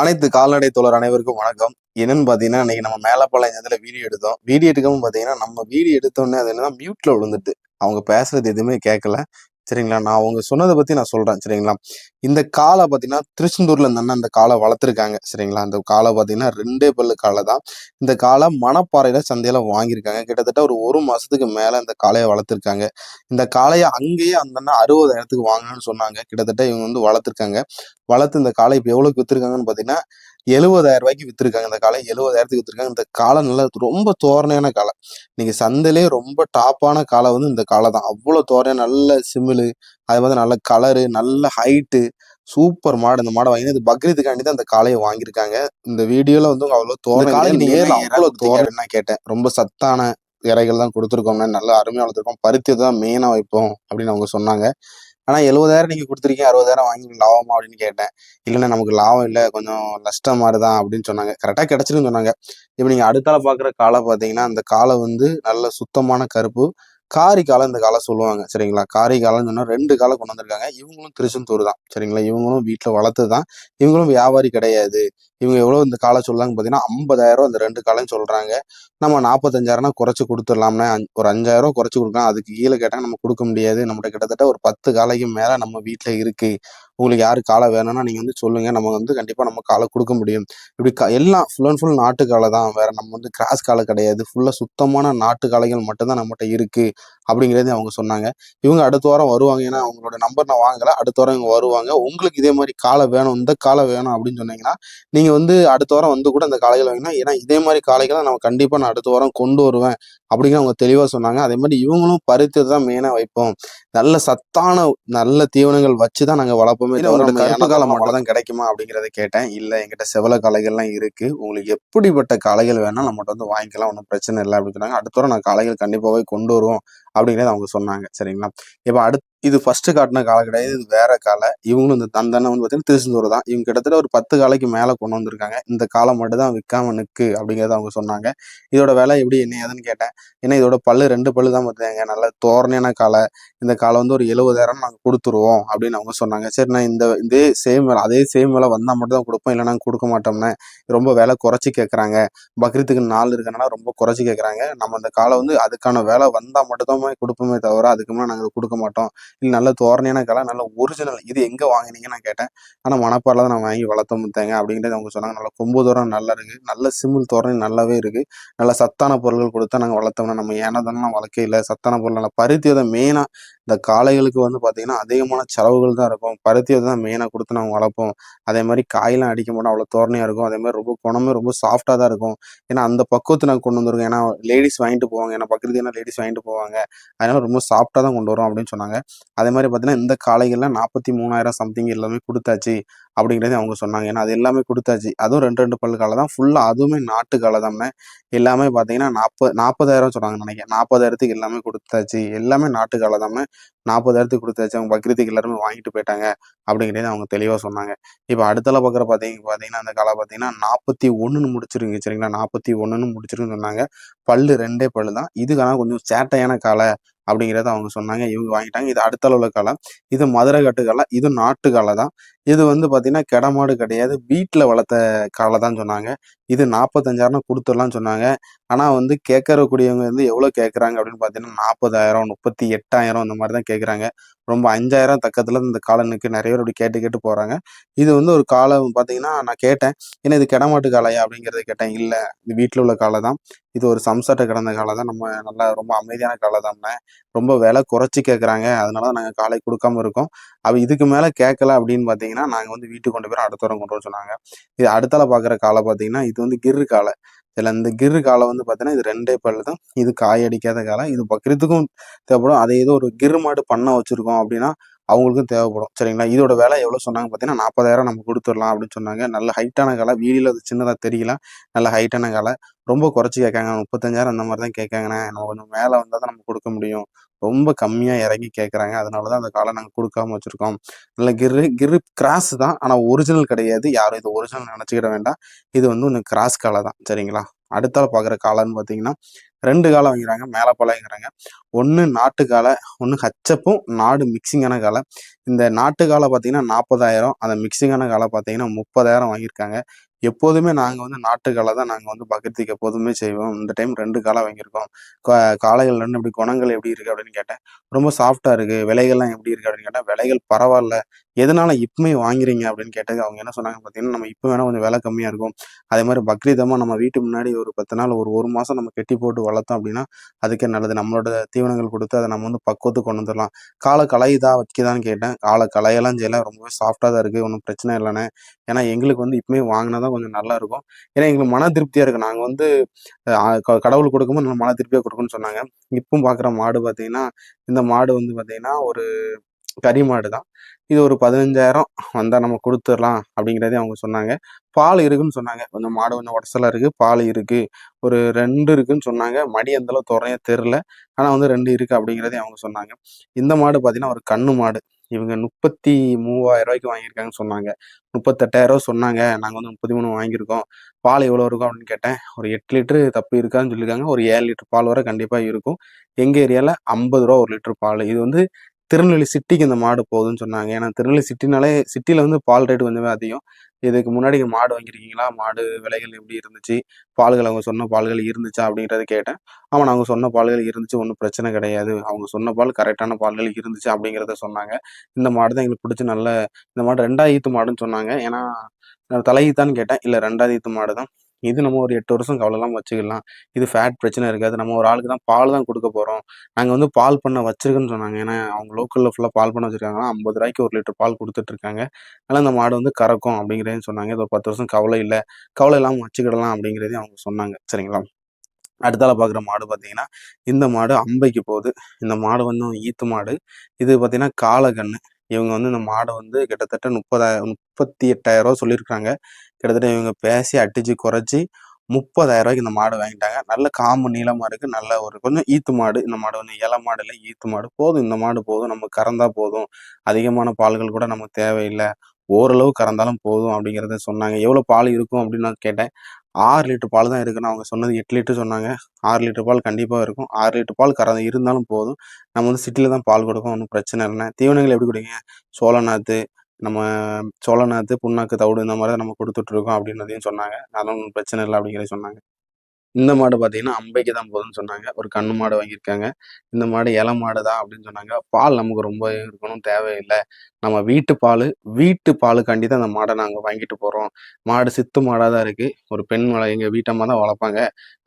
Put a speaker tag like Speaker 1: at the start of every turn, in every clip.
Speaker 1: அனைத்து கால்நடை தோழர் அனைவருக்கும் வணக்கம். என்னன்னு பாத்தீங்கன்னா இன்னைக்கு நம்ம மேலப்பாளையத்துல வீடியோ எடுத்தோம். வீடியோ எடுக்கவும் பாத்தீங்கன்னா நம்ம வீடியோ எடுத்தோடனே அது என்னன்னா மியூட்ல விழுந்துட்டு அவங்க பேசுறது எதுவுமே கேட்கல சரிங்களா? நான் அவங்க சொன்னதை பத்தி நான் சொல்றேன் சரிங்களா? இந்த காலை பாத்தீங்கன்னா திருச்செந்தூர்ல இந்த அண்ணன் இந்த காளை வளர்த்துருக்காங்க சரிங்களா? அந்த காலை பாத்தீங்கன்னா ரெண்டே பல்லு காளை தான். இந்த காலை மணப்பாறையில சந்தையில வாங்கியிருக்காங்க. கிட்டத்தட்ட ஒரு ஒரு மாசத்துக்கு மேல இந்த காளையை வளர்த்துருக்காங்க. இந்த காளையை அங்கேயே அந்த அண்ணன் அறுபதாயிரத்துக்கு வாங்கணும்னு சொன்னாங்க. கிட்டத்தட்ட இவங்க வந்து வளர்த்துருக்காங்க. வளர்த்து இந்த காலை இப்போ எவ்வளவுக்கு வித்துருக்காங்கன்னு பாத்தீங்கன்னா எழுபதாயிரம் ரூபாய்க்கு வித்துருக்காங்க. இந்த காளை எழுபதாயிரத்துக்கு வித்துருக்காங்க. இந்த காளை நல்லா ரொம்ப தோரணையான காளை. நீங்க சந்தையிலே ரொம்ப டாப்பான காளை வந்து இந்த காளை தான். அவ்வளவு தோரணையா நல்ல சிமிலு அது வந்து நல்ல கலரு நல்ல ஹைட்டு சூப்பர் மாடு. இந்த மாடை வாங்கி இது பக்ரீத்துக்காண்டி தான் இந்த காளையை வாங்கியிருக்காங்க. இந்த வீடியோல வந்து அவ்வளவு தோரணை
Speaker 2: காளைக்கு நீங்க
Speaker 1: நேர்ல
Speaker 2: என்ன இறை
Speaker 1: அவ்வளவு தோரணை கேட்டேன். ரொம்ப சத்தான இறைகள் தான் கொடுத்துருக்கோம்னா நல்லா அருமையா வளர்த்துருக்கோம். பருத்தி தான் மெயினா வைப்போம் அப்படின்னு அவங்க சொன்னாங்க. ஆனா எழுபதாயிரம் நீங்க கொடுத்துருக்கீங்க அறுபதாயிரம் வாங்கி லாபமா அப்படின்னு கேட்டேன். இல்லைன்னா நமக்கு லாபம் இல்லை கொஞ்சம் நஷ்டம் மாதிரி தான் அப்படின்னு சொன்னாங்க. கரெக்டா கிடச்சிருன்னு சொன்னாங்க. இப்போ நீங்க அடுத்தால பாக்குற காலை பாத்தீங்கன்னா அந்த காலை வந்து நல்ல சுத்தமான கருப்பு காரி காலம் இந்த காலை சொல்லுவாங்க சரிங்களா? காரி காலம்னு ரெண்டு காலை கொண்டு வந்திருக்காங்க இவங்களும் திருச்செந்தூர் தான் சரிங்களா? இவங்களும் வீட்டில் வளர்த்து தான். இவங்களும் வியாபாரி கிடையாது. இவங்க எவ்வளோ இந்த காலை சொல்றாங்க பார்த்தீங்கன்னா ஐம்பதாயிரம் இந்த ரெண்டு காலையும் சொல்கிறாங்க நம்ம நாற்பத்தஞ்சாயிரம்னா குறைச்சி கொடுத்துடலாம்னா ஒரு அஞ்சாயிரம் குறைச்சி கொடுக்கலாம். அதுக்கு கீழே கேட்டால் நம்ம கொடுக்க முடியாது. நம்மகிட்ட கிட்டத்தட்ட ஒரு பத்து காலைக்கு மேலே நம்ம வீட்டில் இருக்கு. உங்களுக்கு யாரு காலை வேணும்னா நீங்கள் வந்து சொல்லுங்கள் நம்ம வந்து கண்டிப்பாக நம்ம காலை கொடுக்க முடியும். இப்படி க- எல்லாம் ஃபுல் அண்ட் ஃபுல் நாட்டு காலை தான். வேறு நம்ம வந்து கிராஸ் காலை கிடையாது. ஃபுல்லாக சுத்தமான நாட்டு காளைகள் மட்டும்தான் நம்மகிட்ட இருக்குது அப்படிங்கிறது அவங்க சொன்னாங்க. இவங்க அடுத்த வாரம் வருவாங்க. ஏன்னா அவங்களோட நம்பர் நான் வாங்கலை. அடுத்த வாரம் இவங்க வருவாங்க. உங்களுக்கு இதே மாதிரி காலை வேணும் இந்த காலை வேணும் அப்படின்னு சொன்னீங்கன்னா நீங்கள் வந்து அடுத்த வாரம் வந்து கூட அந்த காலைகள் வாங்கினா ஏன்னா இதே மாதிரி காலைகளை நம்ம கண்டிப்பாக நான் அடுத்த வாரம் கொண்டு வருவேன் அப்படிங்கிற அவங்க தெளிவாக சொன்னாங்க. அதே மாதிரி இவங்களும் பருத்தி தான் மெயினாக வைப்போம். நல்ல சத்தான நல்ல தீவனங்கள் வச்சு தான் நாங்கள் வளர்ப்போம் நம்ம
Speaker 2: கருப்பு காளை
Speaker 1: மட்டும் தான் கிடைக்குமா அப்படிங்கறத கேட்டேன். இல்ல எங்கிட்ட செவல காளைகள்லாம் இருக்கு. உங்களுக்கு எப்படிப்பட்ட காளைகள் வேணாலும் நம்மகிட்ட வந்து வாங்கிக்கலாம் ஒன்றும் பிரச்சனை இல்லை அப்படின்னு சொன்னாங்க. அடுத்த நான் காளைகள் கண்டிப்பாவே கொண்டு வருவோம் அப்படிங்கிறத அவங்க சொன்னாங்க. சரிங்களா? இப்போ அடுத்து இது ஃபர்ஸ்ட் காட்டின காலை கிடையாது இது வேற காலை. இவங்களும் இந்த தந்தனை வந்து பார்த்தீங்கன்னா திருச்செந்தூர் தான். இவங்க கிட்டத்தட்ட ஒரு பத்து காலைக்கு மேலே கொண்டு வந்திருக்காங்க. இந்த காலை மட்டும் தான் விற்காம நிற்கு அப்படிங்கிறத அவங்க சொன்னாங்க. இதோட விலை எப்படி என்ன ஏதுன்னு கேட்டேன். ஏன்னா இதோட பல்லு ரெண்டு பல்லு தான் பார்த்தாங்க நல்ல தோரணையான காலை இந்த காலை வந்து ஒரு எழுபதாயிரம் நாங்கள் கொடுத்துருவோம் அப்படின்னு அவங்க சொன்னாங்க. சரி நான் இந்த இதே சேம் வேலை அதே சேம் வேலை வந்தால் மட்டும் தான் கொடுப்போம். இல்லை நாங்கள் கொடுக்க மாட்டோம்னே ரொம்ப விலை குறைச்சி கேட்குறாங்க பக்ரீத்துக்கு நாள் இருக்கனால ரொம்ப குறைச்சி கேட்குறாங்க நம்ம அந்த காலை வந்து அதுக்கான வேலை வந்தால் மட்டும்தான் கொடுப்போமே தவிர அதுக்கு மேலே நாங்கள் கொடுக்க மாட்டோம். இல்லை நல்ல தோரணையான கலா நல்ல ஒரிஜினல் இது எங்கே வாங்கினீங்கன்னு நான் கேட்டேன். ஆனால் மணப்பாரில் தான் நான் வாங்கி வளர்த்த முத்தேங்க அப்படிங்கிறது அவங்க சொன்னாங்க. நல்ல கொம்பு தூரம் நல்லா இருக்கு. நல்ல சிம்பிள் தோரணை நல்லாவே இருக்கு. நல்ல சத்தான பொருட்கள் கொடுத்தா நாங்கள் வளர்த்தோம்னா நம்ம ஏனதானலாம் வளர்க்க இல்லை. சத்தான பொருள் நல்லா பருத்தி தான் மெயினாக இந்த காளைகளுக்கு வந்து பார்த்தீங்கன்னா அதிகமான செலவுகள் தான் இருக்கும். பருத்தி தான் மெயினாக கொடுத்து நாங்கள் வளர்ப்போம். அதே மாதிரி காயெல்லாம் அடிக்க மாட்டோம். அவ்வளோ தோரணையாக இருக்கும். அதே மாதிரி ரொம்ப குணமே ரொம்ப சாஃப்டாக தான் இருக்கும். ஏன்னா அந்த பக்குவத்தை நாங்கள் கொண்டு வந்திருக்கோம். ஏன்னா லேடிஸ் வாங்கிட்டு போவாங்க. ஏன்னா பக்கத்துக்கு லேடிஸ் வாங்கிட்டு போவாங்க. அதனால ரொம்ப சாஃப்டாக தான் கொண்டு வரோம் அப்படின்னு சொன்னாங்க. அதே மாதிரி பார்த்தீங்கன்னா இந்த காளைகள்லாம் நாற்பத்தி மூணாயிரம் சம்திங் எல்லாமே கொடுத்தாச்சு. அப்படிங்கிறதே அவங்க சொன்னாங்க. ஏன்னா அது எல்லாமே கொடுத்தாச்சு. அதுவும் ரெண்டு ரெண்டு பல்லு காலை தான் ஃபுல்லாக அதுவுமே நாட்டு காலை தானே எல்லாமே பார்த்தீங்கன்னா நாற்பது நாற்பதாயிரம் சொன்னாங்க நினைக்கிறேன். நாற்பதாயிரத்துக்கு எல்லாமே கொடுத்தாச்சு. எல்லாமே நாட்டு காலை தானே நாற்பதாயிரத்துக்கு கொடுத்தாச்சு. அவங்க பக்ரீத்துக்கு எல்லாருமே வாங்கிட்டு போயிட்டாங்க அப்படிங்கிறத அவங்க தெளிவாக சொன்னாங்க. இப்போ அடுத்தல பக்கம் பார்த்தீங்க பார்த்தீங்கன்னா அந்த காலை பார்த்தீங்கன்னா நாற்பத்தி ஒன்றுன்னு முடிச்சிருங்க சரிங்களா? நாற்பத்தி ஒன்றுன்னு முடிச்சிருக்குன்னு சொன்னாங்க. பல்லு ரெண்டே பல்லு தான். இதுக்கான கொஞ்சம் சேட்டையான காலை அப்படிங்கிறத அவங்க சொன்னாங்க. இவங்க வாங்கிட்டாங்க. இது அடுத்த அளவுல காலம். இது மதுரை கட்டு காலம் இது நாட்டு காலை தான். இது வந்து பார்த்தீங்கன்னா கிடமாடு கிடையாது. வீட்டில் வளர்த்த காலை தான் சொன்னாங்க. இது நாற்பத்தஞ்சாயிரம் கொடுத்துடலாம்னு சொன்னாங்க. ஆனால் வந்து கேட்கறக்கூடியவங்க வந்து எவ்வளோ கேட்குறாங்க அப்படின்னு பார்த்தீங்கன்னா நாற்பதாயிரம் முப்பத்தி எட்டாயிரம் அந்த மாதிரி தான் கேட்குறாங்க. ரொம்ப அஞ்சாயிரம் தக்கத்தில் இந்த காலனுக்கு நிறைய பேர் அப்படி கேட்டு கேட்டு போகிறாங்க இது வந்து ஒரு காலை பார்த்தீங்கன்னா நான் கேட்டேன். ஏன்னா இது கிடமாட்டு காலையா அப்படிங்கிறத கேட்டேன். இல்லை இது வீட்டில் உள்ள காலை தான். இது ஒரு சம்சாட்ட கிடந்த காலை தான். நம்ம நல்லா ரொம்ப அமைதியான காலை தான். ரொம்ப விலை குறைச்சி கேட்குறாங்க அதனால தான் நாங்கள் காலை கொடுக்காம இருக்கோம். அவ இதுக்கு மேலே கேட்கல அப்படின்னு பார்த்தீங்கன்னா நாங்கள் வந்து வீட்டுக்கு கொண்டு போய் அடுத்த வாரம் கொண்டு வர சொன்னாங்க. இது அடுத்தால பார்க்குற காலை பார்த்தீங்கன்னா இது வந்து கிர்ரு காலை. இதில் இந்த கிர்ரு காலை வந்து பார்த்தீங்கன்னா இது ரெண்டே பல்லு தான். இது காய் அடிக்காத காலை. இது பக்ரீத்துக்கும் தேவைப்படும். அதே ஏதோ ஒரு கிர்ரு மாடு பண்ண வச்சுருக்கோம் அப்படின்னா அவங்களுக்கும் தேவைப்படும். சரிங்களா? இதோட விலை எவ்வளோ சொன்னாங்க பார்த்தீங்கன்னா நாற்பதாயிரம் நம்ம கொடுத்துடலாம் அப்படின்னு சொன்னாங்க. நல்ல ஹைட்டான காலை. வீடியில் அது சின்னதாக தெரியல. நல்ல ஹைட்டான காலை. ரொம்ப குறைச்சி கேட்காங்க. முப்பத்தஞ்சாயிரம் அந்த மாதிரி தான் கேட்காங்கண்ணே. நம்ம கொஞ்சம் மேலே வந்தால் தான் நம்ம கொடுக்க முடியும். ரொம்ப கம்மியாக இறங்கி கேட்குறாங்க. அதனால தான் அந்த காலை நாங்கள் கொடுக்காம வச்சுருக்கோம். நல்ல கிரு கிரு கிராஸ் தான். ஆனால் ஒரிஜினல் கிடையாது. யாரும் இது ஒரிஜினல் நினச்சிக்கிட வேண்டாம். இது வந்து ஒன்று கிராஸ் காலை தான். சரிங்களா? அடுத்தால பார்க்குற காலன்னு பார்த்தீங்கன்னா ரெண்டு காலை வாங்கிறாங்க மேலப்பாளையங்கிறாங்க ஒன்று நாட்டு காலை ஒன்று ஹச்சப்பும் நாடு மிக்சிங்கான காலை. இந்த நாட்டு காலை பார்த்தீங்கன்னா நாற்பதாயிரம் அந்த மிக்சிங்கான காலை பார்த்தீங்கன்னா முப்பதாயிரம் வாங்கியிருக்காங்க. எப்போதுமே நாங்கள் வந்து நாட்டு காலை தான் நாங்கள் வந்து பகிர்த்திக்கு எப்போதுமே செய்வோம். இந்த டைம் ரெண்டு காலை வாங்கியிருக்கோம். காளைகள் ரெண்டு இப்படி குணங்கள் எப்படி இருக்குது அப்படின்னு கேட்டேன். ரொம்ப சாஃப்டாக இருக்குது விலைகள்லாம் எப்படி இருக்குது அப்படின்னு கேட்டால் விலைகள் பரவாயில்ல. எதனால இப்பவுமே வாங்குறீங்க அப்படின்னு கேட்டது அவங்க என்ன சொன்னாங்க பார்த்தீங்கன்னா நம்ம இப்போ வேணால் கொஞ்சம் விலை கம்மியாக இருக்கும். அதே மாதிரி பக்ரீதமாக நம்ம வீட்டு முன்னாடி ஒரு பத்து நாள் ஒரு ஒரு மாதம் நம்ம கெட்டி போட்டு வளர்த்தோம் அப்படின்னா அதுக்கே நல்லது. நம்மளோட தீவனங்கள் கொடுத்து அதை நம்ம வந்து பக்குவத்துக்கு கொண்டு வந்துடலாம். காலை கலையுதா வைக்கதான்னு கேட்டேன். காலை கலையெல்லாம் செய்யல. ரொம்பவே சாஃப்டாக தான் இருக்குது ஒன்றும் பிரச்சனை இல்லைண்ணே. ஏன்னா எங்களுக்கு வந்து இப்பவுமே வாங்கினா தான் கொஞ்சம் நல்லா இருக்கும். ஏன்னா எங்களுக்கு மன திருப்தியாக இருக்குது நாங்கள் வந்து க- கடவுள் கொடுக்கும்போது நம்ம மன திருப்தியாக கொடுக்கும்னு சொன்னாங்க. இப்பவும் பார்க்குற மாடு பார்த்தீங்கன்னா இந்த மாடு வந்து பார்த்தீங்கன்னா ஒரு கறி மாடு தான். இது ஒரு பதினஞ்சாயிரம் வந்தால் நம்ம கொடுத்துடலாம் அப்படிங்கிறதே அவங்க சொன்னாங்க. பால் இருக்குன்னு சொன்னாங்க. கொஞ்சம் மாடு கொஞ்சம் உடசலாக இருக்குது பால் இருக்குது ஒரு ரெண்டு இருக்குன்னு சொன்னாங்க. மடி அந்தளவு துறையாக துறைய தெரில ஆனால் வந்து ரெண்டு இருக்குது அப்படிங்கிறதே அவங்க சொன்னாங்க. இந்த மாடு பார்த்தீங்கன்னா ஒரு கண்ணு மாடு. இவங்க முப்பத்தி மூவாயிரம் ரூபாய்க்கு வாங்கியிருக்காங்கன்னு சொன்னாங்க. முப்பத்தெட்டாயிரம் ரூபா சொன்னாங்க. நாங்கள் வந்து முப்பத்தி மூணு வாங்கியிருக்கோம். பால் எவ்வளோ இருக்கும் அப்படின்னு கேட்டேன். ஒரு எட்டு லிட்டரு தப்பு இருக்கான்னு சொல்லியிருக்காங்க. ஒரு ஏழு லிட்டர் பால் வர கண்டிப்பாக இருக்கும். எங்கள் ஏரியாவில் ஐம்பது ரூபா ஒரு லிட்டர் பால். இது வந்து திருநெல்வேலி சிட்டிக்கு இந்த மாடு போகுதுன்னு சொன்னாங்க. ஏன்னா திருநெல்வேலி சிட்டினாலே சிட்டியில் வந்து பால் ரேட் கொஞ்சமே அதிகம். இதுக்கு முன்னாடி மாடு வாங்கியிருக்கீங்களா? மாடு விலைகள் எப்படி இருந்துச்சு? பால்கள் அவங்க சொன்ன பால்கள் இருந்துச்சா? அப்படின்றத கேட்டேன். ஆமாம் அவங்க சொன்ன பால்கள் இருந்துச்சு. ஒன்றும் பிரச்சனை கிடையாது. அவங்க சொன்ன பால் கரெக்டான பால்கள் இருந்துச்சு அப்படிங்கிறத சொன்னாங்க. இந்த மாடு தான் எங்களுக்கு பிடிச்ச நல்ல இந்த மாடு ரெண்டாயித்து மாடுன்னு சொன்னாங்க. ஏன்னா நான் தலையீத்தான்னு கேட்டேன். இல்லை ரெண்டாவது ஈத்து மாடு தான். இது நம்ம ஒரு எட்டு வருஷம் கவலைலாம் வச்சுக்கலாம். இது ஃபேட் பிரச்சனை இருக்காது. நம்ம ஒரு ஆளுக்கு தான் பால் தான் கொடுக்க போகிறோம் நாங்கள் வந்து பால் பண்ண வச்சிருக்குன்னு சொன்னாங்க. ஏன்னா அவங்க லோக்கலில் ஃபுல்லாக பால் பண்ண வச்சுருக்காங்கன்னா ஐம்பது ரூபாய்க்கு ஒரு லிட்டர் பால் கொடுத்துட்டு இருக்காங்க. அதனால் இந்த மாடு வந்து கறக்கும் அப்படிங்கிறதையும் சொன்னாங்க. இது ஒரு பத்து வருஷம் கவலை இல்லை. கவலை இல்லாமல் வச்சுக்கிடலாம் அப்படிங்கிறதையும் அவங்க சொன்னாங்க. சரிங்களா? அடுத்தால பார்க்குற மாடு பார்த்தீங்கன்னா இந்த மாடு அம்பைக்கு போகுது. இந்த மாடு வந்து ஈத்து மாடு. இது பார்த்தீங்கன்னா காளகன்று இவங்க வந்து இந்த மாடை வந்து கிட்டத்தட்ட முப்பதாயிரம் முப்பத்தி எட்டாயிரம் ரூபா சொல்லியிருக்காங்க கிட்டத்தட்ட இவங்க பேசி அடிச்சு குறைச்சி முப்பதாயிரம் ரூபாய்க்கு இந்த மாடு வாங்கிட்டாங்க. நல்ல காம்பு நீளமாக இருக்குது நல்ல ஒரு கொஞ்சம் ஈத்து மாடு. இந்த மாடு வந்து இலை மாடு இல்லை ஈத்து மாடு. போதும். இந்த மாடு போதும். நம்ம கறந்தா போதும். அதிகமான பால்கள் கூட நமக்கு தேவையில்லை. ஓரளவு கறந்தாலும் போதும் அப்படிங்கிறத சொன்னாங்க. எவ்வளோ பால் இருக்கும் அப்படின்னு நான் கேட்டேன். ஆறு லிட்டர் பால் தான் இருக்குன்னு அவங்க சொன்னது எட்டு லிட்டர் சொன்னாங்க. ஆறு லிட்டர் பால் கண்டிப்பாக இருக்கும். ஆறு லிட்டர் பால் கறந்து இருந்தாலும் போதும். நம்ம வந்து சிட்டியில் தான் பால் கொடுக்கும் ஒன்றும் பிரச்சனை இல்லை தீவனங்கள் எப்படி கொடுங்க? சோழநாத்து நம்ம சோள நாற்று புண்ணாக்கு தவிடு இந்த மாதிரி நம்ம கொடுத்துட்ருக்கோம் அப்படின்றதையும் சொன்னாங்க. அதெல்லாம் ஒன்றும் பிரச்சனை இல்லை அப்படிங்கிறத சொன்னாங்க. இந்த மாடு பார்த்தீங்கன்னா அம்பைக்கு தான் போதும்னு சொன்னாங்க. ஒரு கண்ணு மாடு வாங்கியிருக்காங்க. இந்த மாடு இலை மாடு தான் அப்படின்னு சொன்னாங்க. பால் நமக்கு ரொம்ப இருக்கணும் தேவையில்லை. நம்ம வீட்டு பால் வீட்டு பாலுக்காண்டி தான் அந்த மாடை நாங்கள் வாங்கிட்டு போகிறோம் மாடு சித்து மாடாக தான் இருக்குது ஒரு பெண் மாடை எங்கள் வீட்டம்மா தான் வளர்ப்பாங்க.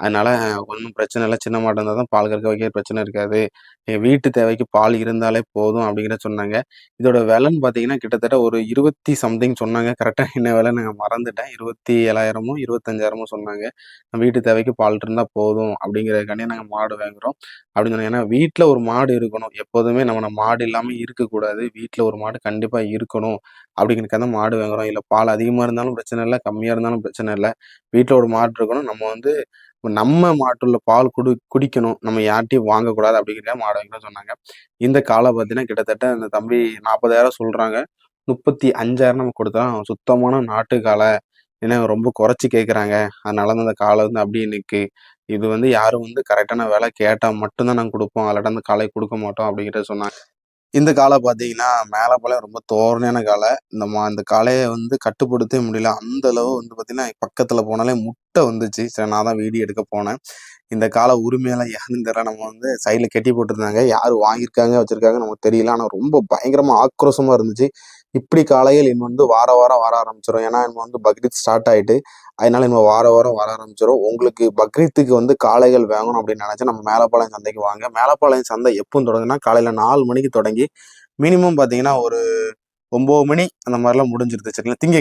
Speaker 1: அதனால் ஒன்றும் பிரச்சனை இல்லை. சின்ன மாடு இருந்தால் தான் பால் கறக்க வைக்க பிரச்சனை இருக்காது. எங்கள் வீட்டு தேவைக்கு பால் இருந்தாலே போதும் அப்படிங்கிற சொன்னாங்க. இதோட விலைன்னு பார்த்தீங்கன்னா கிட்டத்தட்ட ஒரு இருபத்தி சம்திங் சொன்னாங்க. கரெக்டாக என்ன விலை நாங்கள் மறந்துட்டேன். இருபத்தி ஏழாயிரமோ இருபத்தஞ்சாயிரமோ சொன்னாங்க. வீட்டு தேவைக்கு பால் இருந்தால் போதும் அப்படிங்கிறதுக்காண்டி நாங்கள் மாடு வாங்குறோம். அப்படின்னு சொன்னாங்க. ஏன்னா வீட்டில் ஒரு மாடு இருக்கணும். எப்போதுமே நம்ம மாடு இல்லாமல் இருக்கக்கூடாது. வீட்டில் ஒரு மாடு கண்டிப்பாக இருக்கணும் அப்படிங்கிறதுக்காக தான் மாடு வாங்குறோம். இல்லை பால் அதிகமாக இருந்தாலும் பிரச்சனை இல்லை கம்மியாக இருந்தாலும் பிரச்சனை இல்லை. வீட்டில் ஒரு மாடு இருக்கணும். நம்ம வந்து நம்ம மாட்டுள்ள பால் குடி குடிக்கணும். நம்ம யார்ட்டையும் வாங்கக்கூடாது அப்படிங்கிற மாடு வாங்கணும்னு சொன்னாங்க. இந்த காலை பார்த்தீங்கன்னா கிட்டத்தட்ட அந்த தம்பி நாற்பதாயிரம் சொல்கிறாங்க முப்பத்தி அஞ்சாயிரம் நம்ம கொடுத்தா சுத்தமான நாட்டு காலை ஏன்னா ரொம்ப குறைச்சி கேட்குறாங்க அதனால தான் அந்த காலை வந்து அப்படியே நிற்கு இது வந்து யாரும் வந்து கரெக்டான வேலை கேட்டால் மட்டும்தான் நாங்கள் கொடுப்போம். அல்லாட்ட அந்த காலை கொடுக்க மாட்டோம் அப்படிங்கிறத சொன்னாங்க. இந்த காலை பார்த்தீங்கன்னா மேலே போல ரொம்ப தோரணையான காலை. இந்த மா இந்த காலையை வந்து கட்டுப்படுத்தவே முடியல. அந்த அளவு வந்து பார்த்தீங்கன்னா பக்கத்தில் போனாலே முட்டை வந்துச்சு. சரி நான் தான் வீடியோ எடுக்க போனேன். இந்த காலை உரிமையெல்லாம் யாருன்னு தெரியல. நம்ம வந்து சைடில் கட்டி போட்டிருந்தாங்க. யார் வாங்கியிருக்காங்க வச்சுருக்காங்க நமக்கு தெரியல. ஆனால் ரொம்ப பயங்கரமாக ஆக்ரோஷமாக இருந்துச்சு. இப்படி காலையில் இன்னும் வந்து வார வாரம் வர ஆரம்பிச்சிடும் ஏன்னா இன்னும் வந்து பக்ரீத் ஸ்டார்ட் ஆயிட்டு அதனால இன்னும் வார வாரம் வர ஆரம்பிச்சிடும் உங்களுக்கு பக்ரீத்துக்கு வந்து காளைகள் வாங்கணும் அப்படின்னு நினச்சி நம்ம மேலப்பாளையம் சந்தைக்கு வாங்க. மேலப்பாளையம் சந்தை எப்பவும் தொடங்குனா காலையில் நாலு மணிக்கு தொடங்கி மினிமம் பார்த்தீங்கன்னா ஒரு ஒன்பது மணி அந்த மாதிரிலாம் முடிஞ்சிருது. சரிங்களா? திங்க